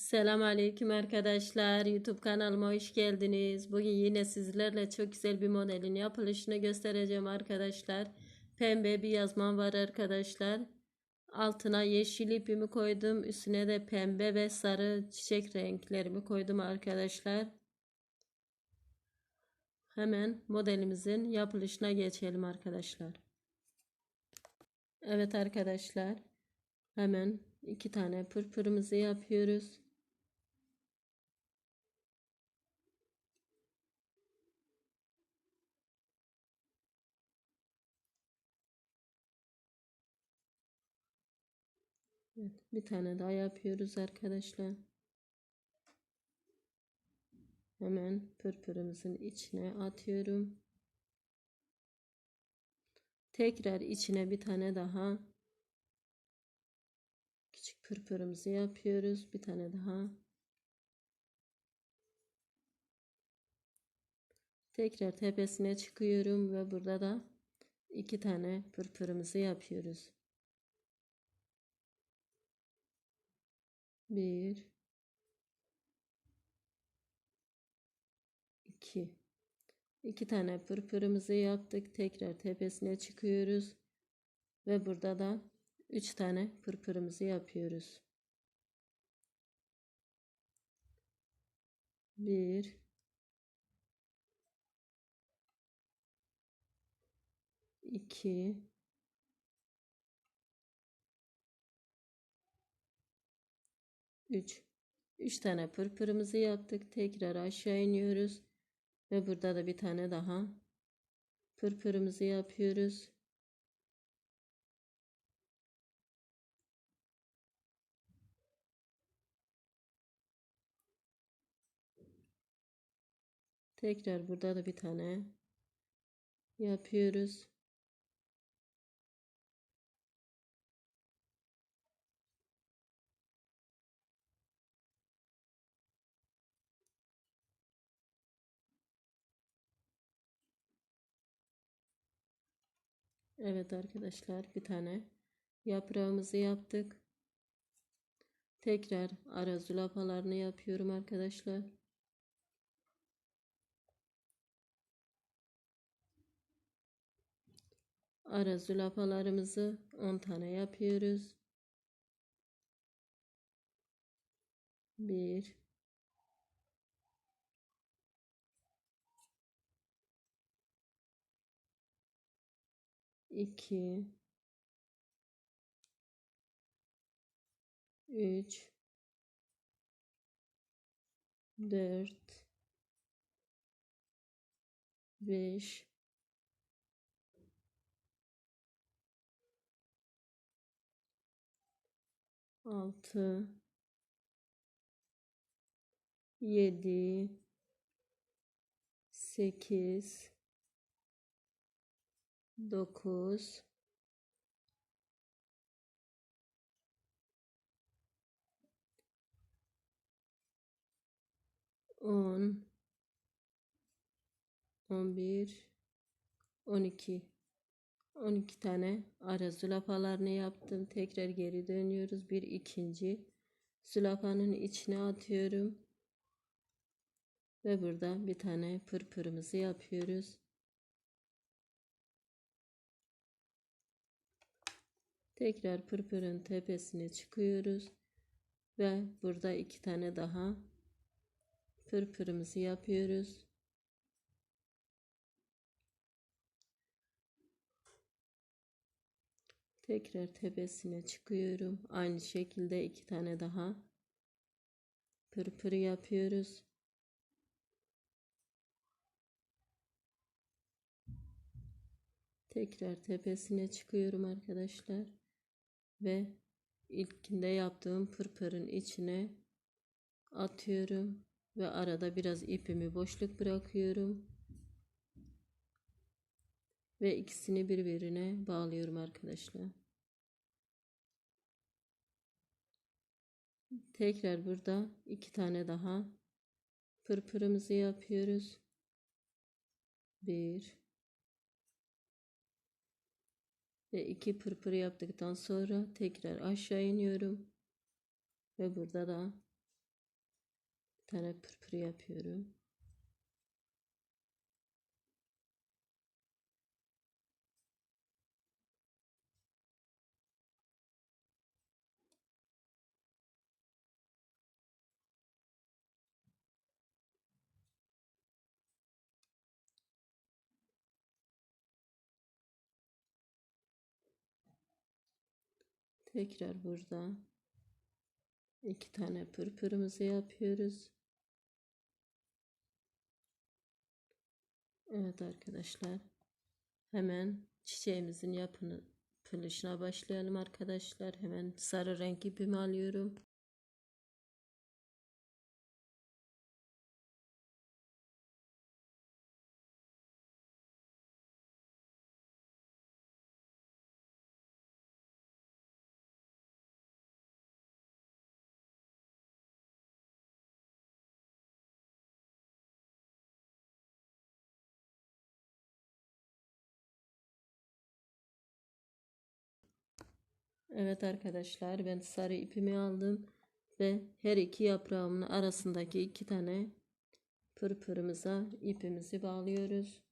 Selam aleyküm arkadaşlar. YouTube kanalıma hoş geldiniz. Bugün yine sizlerle çok güzel bir modelin yapılışını göstereceğim arkadaşlar. Pembe bir yazmam var arkadaşlar. Altına yeşil ipimi koydum. Üstüne de pembe ve sarı çiçek renklerimi koydum arkadaşlar. Hemen modelimizin yapılışına geçelim arkadaşlar. Evet arkadaşlar. Hemen iki tane pırpırımızı yapıyoruz. Evet, bir tane daha yapıyoruz arkadaşlar. Hemen pırpırımızın içine atıyorum. Tekrar içine bir tane daha küçük pırpırımızı yapıyoruz. Bir tane daha. Tekrar tepesine çıkıyorum ve burada da iki tane pırpırımızı yapıyoruz. Bir, iki. İki tane pırpırımızı yaptık. Tekrar tepesine çıkıyoruz. Ve burada da üç tane pırpırımızı yapıyoruz. Bir, iki, üç. Üç tane pırpırımızı yaptık. Tekrar aşağı iniyoruz. Ve burada da bir tane daha pırpırımızı yapıyoruz. Tekrar burada da bir tane yapıyoruz. Evet arkadaşlar bir tane yaprağımızı yaptık. Tekrar ara zülafalarını yapıyorum arkadaşlar. Ara zülafalarımızı 10 tane yapıyoruz. 1 2 3 4 5 6 7 8 9 10 11 12 12 tane ara zülafalarını yaptım. Tekrar geri dönüyoruz. Bir ikinci zülafanın içine atıyorum. Ve burada bir tane pırpırımızı yapıyoruz. Tekrar pırpırın tepesine çıkıyoruz. Ve burada iki tane daha pırpırımızı yapıyoruz. Tekrar tepesine çıkıyorum. Aynı şekilde iki tane daha pırpır yapıyoruz. Tekrar tepesine çıkıyorum arkadaşlar. Ve ilkinde yaptığım pırpırın içine atıyorum. Ve arada biraz ipimi boşluk bırakıyorum. Ve ikisini birbirine bağlıyorum arkadaşlar. Tekrar burada iki tane daha pırpırımızı yapıyoruz. Bir ve 2 pırpır yaptıktan sonra tekrar aşağı iniyorum. Ve burada da bir tane pırpır yapıyorum. Tekrar burada iki tane pırpırımızı yapıyoruz. Evet arkadaşlar. Hemen çiçeğimizin yapını yapılışına başlayalım arkadaşlar. Hemen sarı renk ipimi alıyorum. Evet arkadaşlar ben sarı ipimi aldım ve her iki yaprağımın arasındaki iki tane pırpırımıza ipimizi bağlıyoruz.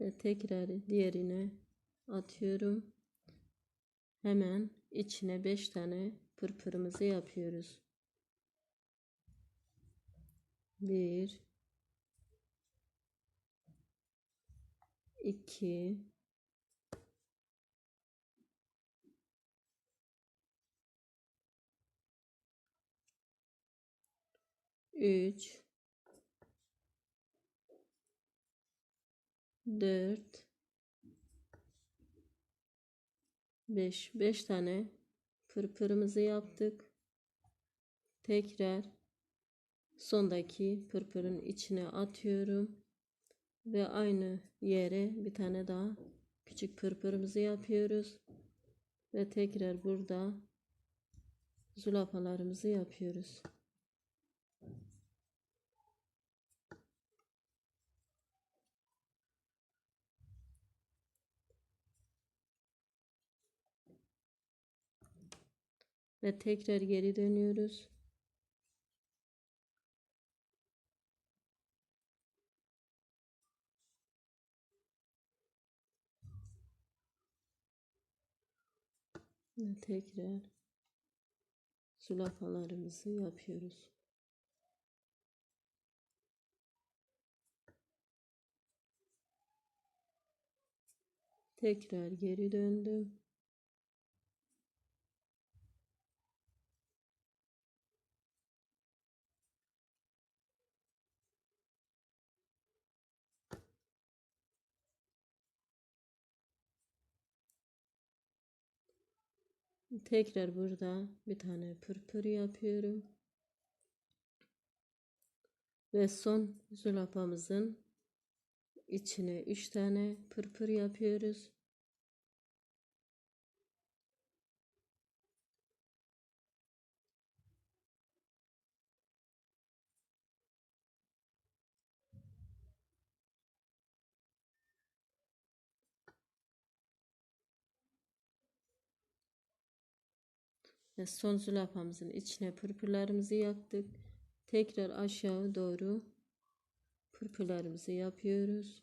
Ve tekrar diğerine atıyorum. Hemen içine 5 tane pırpırımızı yapıyoruz. 1 2 3 4 5 5 tane pırpırımızı yaptık. Tekrar sondaki pırpırın içine atıyorum ve aynı yere bir tane daha küçük pırpırımızı yapıyoruz ve tekrar burada zulafalarımızı yapıyoruz. Ve tekrar geri dönüyoruz. Ve tekrar zülafalarımızı yapıyoruz. Tekrar geri döndüm. Tekrar burada bir tane pırpır yapıyorum. Ve son zulapamızın içine 3 tane pırpır yapıyoruz. Ve son zülafamızın içine pırpırlarımızı yaptık. Tekrar aşağı doğru pırpırlarımızı yapıyoruz.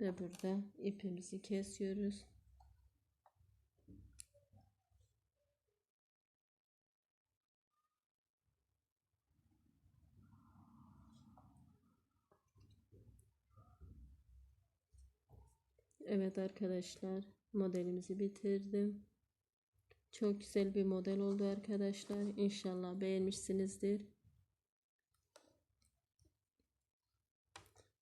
Ve burada ipimizi kesiyoruz. Evet arkadaşlar modelimizi bitirdim. Çok güzel bir model oldu arkadaşlar. İnşallah beğenmişsinizdir.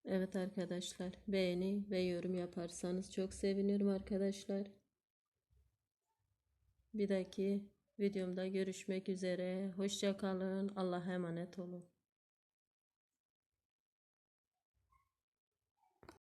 Evet arkadaşlar beğeni ve yorum yaparsanız çok sevinirim arkadaşlar. Bir dahaki videomda görüşmek üzere. Hoşça kalın. Allah'a emanet olun.